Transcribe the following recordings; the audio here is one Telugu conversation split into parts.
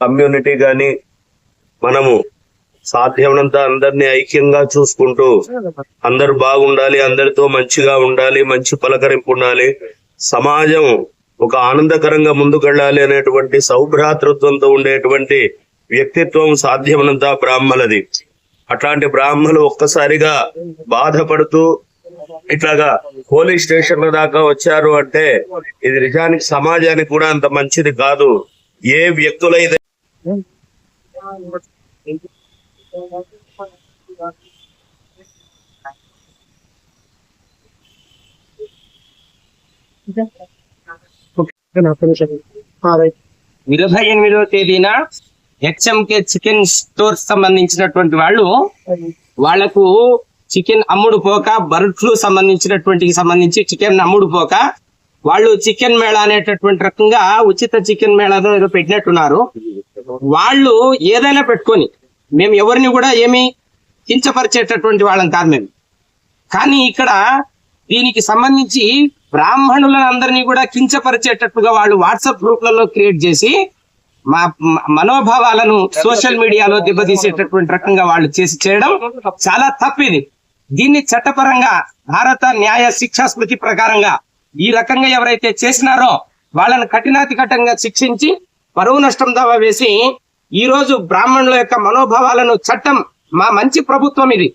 కమ్యూనిటీ గాని మనము సాధ్యమైనంత అందరినీ ఐక్యంగా చూసుకుంటూ అందరు బాగుండాలి అందరితో మంచిగా ఉండాలి మంచి పలకరింపు ఉండాలి. సమాజం ఒక ఆనందకరంగా ముందుకెళ్ళాలి అనేటువంటి సౌభ్రాతృత్వంతో ఉండేటువంటి వ్యక్తిత్వం సాధ్యమైనంత బ్రాహ్మలది. అట్లాంటి బ్రాహ్మలు ఒక్కసారిగా బాధపడుతూ ఇట్లాగా పోలీస్ స్టేషన్ల దాకా వచ్చారు అంటే ఇది నిజానికి సమాజానికి కూడా అంత మంచిది కాదు. ఏ వ్యక్తులైతే ఇరవై ఎనిమిదవ తేదీన హెచ్ఎంకే చికెన్ స్టోర్ సంబంధించినటువంటి వాళ్ళు వాళ్ళకు చికెన్ అమ్ముడు పోక బర్డ్ ఫ్లూ సంబంధించినటువంటి సంబంధించి చికెన్ అమ్ముడు పోక వాళ్ళు చికెన్ మేళా అనేటటువంటి రకంగా ఉచిత చికెన్ మేళాలో ఏదో పెట్టినట్టున్నారు. వాళ్ళు ఏదైనా పెట్టుకొని మేము ఎవరిని కూడా ఏమి కించపరిచేటటువంటి వాళ్ళం కాదు మేము. కానీ ఇక్కడ దీనికి సంబంధించి బ్రాహ్మణులందరినీ కూడా కించపరిచేటట్టుగా వాళ్ళు వాట్సాప్ గ్రూప్లలో క్రియేట్ చేసి మా మనోభావాలను సోషల్ మీడియాలో దెబ్బతీసేటటువంటి రకంగా వాళ్ళు చేసి చేయడం చాలా తప్పిది దీన్ని చట్టపరంగా భారత న్యాయ శిక్షా స్మృతి ప్రకారంగా ఈ రకంగా ఎవరైతే చేసినారో వాళ్ళని కఠినాతి కఠినంగా శిక్షించి పరువు నష్టం దావా వేసి ఈ రోజు బ్రాహ్మణుల యొక్క మనోభావాలను చట్టం మా మంచి ప్రభుత్వం ఇది.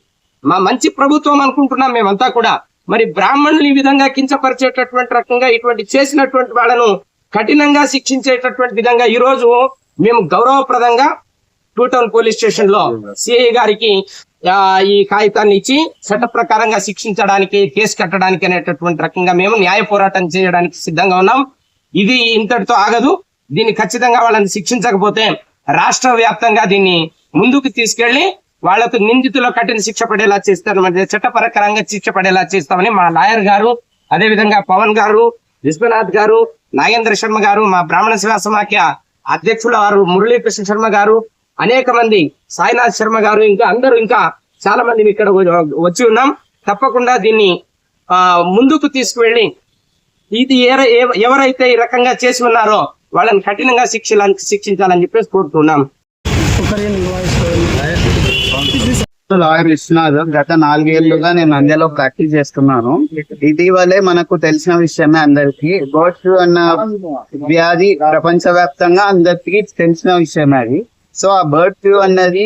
మా మంచి ప్రభుత్వం అనుకుంటున్నాం మేమంతా కూడా. మరి బ్రాహ్మణులు ఈ విధంగా కించపరిచేటటువంటి రకంగా ఇటువంటి చేసినటువంటి వాళ్ళను కఠినంగా శిక్షించేటటువంటి విధంగా ఈ రోజు మేము గౌరవప్రదంగా టూ టౌన్ పోలీస్ స్టేషన్లో సిఐ గారికి ఈ కాగితాన్ని ఇచ్చి చట్ట ప్రకారంగా శిక్షించడానికి కేసు కట్టడానికి అనేటటువంటి రకంగా మేము న్యాయ పోరాటం చేయడానికి సిద్ధంగా ఉన్నాం. ఇది ఇంతటితో ఆగదు. దీన్ని ఖచ్చితంగా వాళ్ళని శిక్షించకపోతే రాష్ట్ర వ్యాప్తంగా దీన్ని ముందుకు తీసుకెళ్ళి వాళ్ళకు నిందితులు కఠిన శిక్ష పడేలా చేస్తారు. చట్టపరకరంగా శిక్ష పడేలా చేస్తామని మా లాయర్ గారు అదే విధంగా పవన్ గారు విశ్వనాథ్ గారు నాగేంద్ర శర్మ గారు మా బ్రాహ్మణ సేవా సమాఖ్య అధ్యక్షుల వారు మురళీకృష్ణ శర్మ గారు అనేక మంది సాయినాథ్ శర్మ గారు ఇంకా అందరూ ఇంకా చాలా మంది ఇక్కడ వచ్చి ఉన్నాం. తప్పకుండా దీన్ని ఆ ముందుకు తీసుకువెళ్ళి ఇది ఏ- ఎవరైతే ఈ రకంగా చేసి ఉన్నారో వాళ్ళని కఠినంగా శిక్ష శిక్షించాలని చెప్పేసి కోరుతున్నాం. లాయర్ విశ్వనాథ్ గత నాలుగేళ్ళుగా నేను అందులో ప్రాక్టీస్ చేస్తున్నాను. ఇటీవలే మనకు తెలిసిన విషయమే అందరికి. బర్డ్ అన్న వ్యాధి ప్రపంచవ్యాప్తంగా అందరికి తెలిసిన విషయమే అది. సో ఆ బర్డ్ ఫ్లూ అన్నది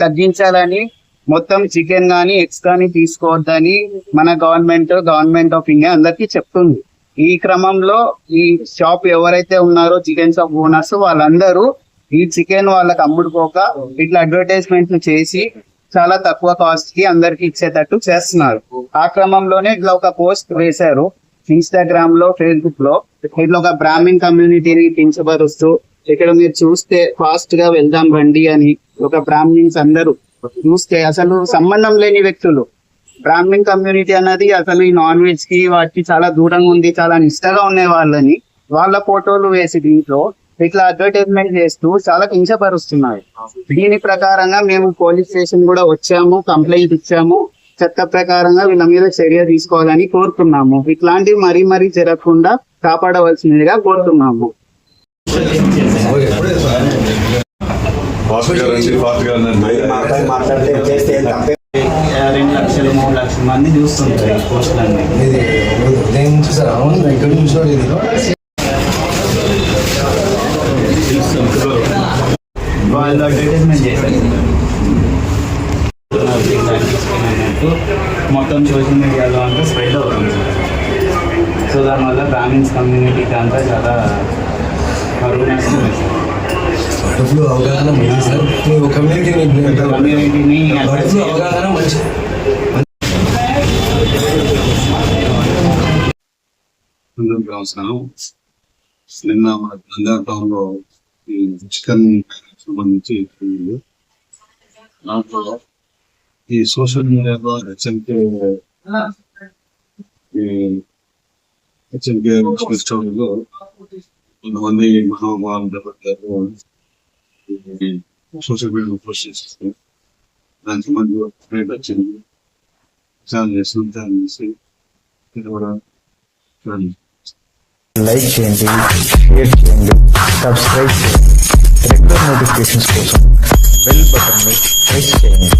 తగ్గించాలని మొత్తం చికెన్ గానీ ఎగ్స్ కానీ తీసుకోవద్దని మన గవర్నమెంట్ గవర్నమెంట్ ఆఫ్ ఇండియా అందరికీ చెప్తుంది. ఈ క్రమంలో ఈ షాప్ ఎవరైతే ఉన్నారో చికెన్ షాప్ ఓనర్స్ వాళ్ళందరూ ఈ చికెన్ వాళ్ళకి అమ్ముడుపోక ఇట్లా అడ్వర్టైజ్మెంట్లు చేసి చాలా తక్కువ కాస్ట్కి అందరికి ఇచ్చేటట్టు చేస్తున్నారు. ఆ క్రమంలోనే ఇట్లా ఒక పోస్ట్ వేశారు. ఇన్స్టాగ్రామ్లో ఫేస్బుక్లో ఇట్లా ఒక బ్రాహ్మిన్ కమ్యూనిటీని కించపరుస్తూ ఇక్కడ మీరు చూస్తే ఫాస్ట్గా వెళ్దాం రండి అని ఒక బ్రాహ్మిన్స్ అందరూ చూస్తే అసలు సంబంధం లేని వ్యక్తులు. బ్రాహ్మిన్ కమ్యూనిటీ అన్నది అసలు ఈ నాన్ వెజ్కి వాటికి చాలా దూరంగా ఉంది చాలా నిష్టగా ఉండే వాళ్ళని వాళ్ళ ఫోటోలు వేసి దీంట్లో ఇట్లా అడ్వర్టైజ్మెంట్ చేస్తూ చాలా కించపరుస్తున్నారు. దీని ప్రకారంగా మేము పోలీస్ స్టేషన్ కూడా వచ్చాము కంప్లైంట్ ఇచ్చాము. చట్ట ప్రకారంగా వీళ్ళ మీద చర్య తీసుకోవాలని కోరుతున్నాము. ఇట్లాంటివి మరీ మరీ జరగకుండా కాపాడవలసిందిగా కోరుతున్నాము. రండి ఫాస్ట్గా మాట్లాడితే రెండు లక్షలు మూడు లక్షల మంది చూస్తుంటారు ఈ పోస్టులన్నీ ఇది నేను చూసాను అవును ఇక్కడ చూసాడు ఇది వాళ్ళు అడ్వర్టైజ్మెంట్ చేశారు అన్నట్టు మొత్తం సోషల్ మీడియాలో అంతా స్ప్రెడ్ అవుతుంది. సో దానివల్ల బ్రాహ్మిన్స్ కమ్యూనిటీకి అంతా చాలా బర్డ్ ఫ్లూ అవగాహన మంచి సార్. మీ కమ్యూనిటీని బర్డ్ ఫ్లూ అవగాహన మంచి అందరికీ నిన్న మన గంగా టౌన్లో ఈ చికెన్ సంబంధించి దాంట్లో ఈ సోషల్ మీడియాలో హెచ్ఎంకే ఈ హెచ్ఎంకే స్టోరీలో కొంతమంది మనోభావాలు దెబ్బతారు సోషల్ మీడియా పోస్ట్ చేసేసి దానికి మంది రేట్ వచ్చింది చాలా చేస్తున్నాం చాలా చేసి ఇది కూడా చూడండి లైక్ చేయండి షేర్ చేయండి సబ్స్క్రైబ్ చేయండి రెగ్యులర్ నోటిఫికేషన్స్ కోసం బెల్ బటన్ ప్రెస్ చేయండి